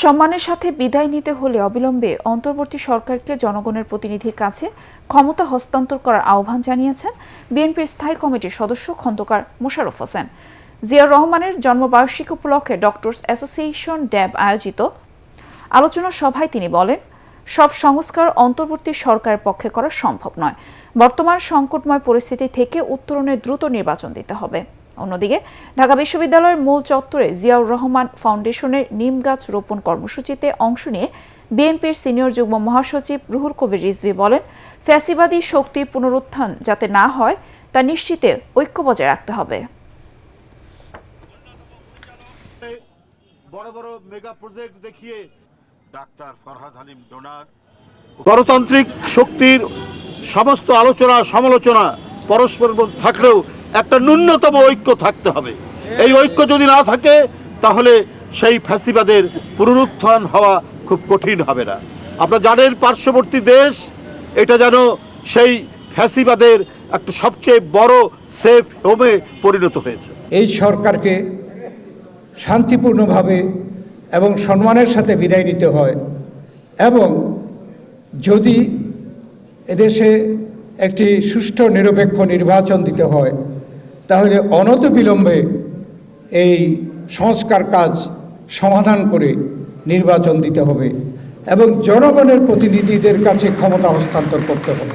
সম্মানের সাথে বিদায় নিতে হলে অবিলম্বে অন্তর্বর্তী সরকারকে জনগণের প্রতিনিধির কাছে ক্ষমতা হস্তান্তর করার আহ্বান জানিয়েছেন বিএনপির স্থায়ী কমিটির সদস্য খন্দকার মোশাররফ হোসেন। জিয়াউর রহমানের জন্মবার্ষিকী উপলক্ষে ডক্টরস অ্যাসোসিয়েশন ড্যাব আয়োজিত আলোচনা সভায় তিনি বলেন, সব সংস্কার অন্তর্বর্তী সরকারের পক্ষে করা সম্ভব নয়। বর্তমান সংকটময় পরিস্থিতি থেকে উত্তরণের দ্রুত নির্বাচন দিতে হবে। অন্যদিকে ঢাকা বিশ্ববিদ্যালয়ের মূল চত্বরে জিয়াউর রহমান ফাউন্ডেশনের নিম গাছ রোপণ কর্মসূচিতে অংশ নিয়ে বিএনপির সিনিয়র যুগ্ম মহাসচিব রুহুল কবির রিজভি বলেন ফ্যাসিবাদী শক্তির পুনরুত্থান যাতে না হয় তা নিশ্চিতে ঐক্য বজায় রাখতে হবে। বড় বড় মেগা প্রজেক্ট দেখিয়ে ডাক্তার ফরহাদ হালিম ডোনার গণতান্ত্রিক শক্তির সমস্ত আলোচনা সমালোচনা পরস্পর থাকলেও একটা ন্যূনতম ঐক্য থাকতে হবে। এই ঐক্য যদি না থাকে, তাহলে সেই ফ্যাসিবাদের পুনরুত্থান হওয়া খুব কঠিন হবে না। আপনারা জানেন, পার্শ্ববর্তী দেশ, এটা যেন সেই ফ্যাসিবাদের একটা সবচেয়ে বড় সেফ হোমে পরিণত হয়েছে। এই সরকারকে শান্তিপূর্ণভাবে এবং সম্মানের সাথে বিদায় নিতে হয় এবং যদি এদেশে একটি সুষ্ঠু নিরপেক্ষ নির্বাচন দিতে হয় তাহলে অনত বিলম্বে এই সংস্কার কাজ সমাধান করে নির্বাচন দিতে হবে এবং জনগণের প্রতিনিধিদের কাছে ক্ষমতা হস্তান্তর করতে হবে।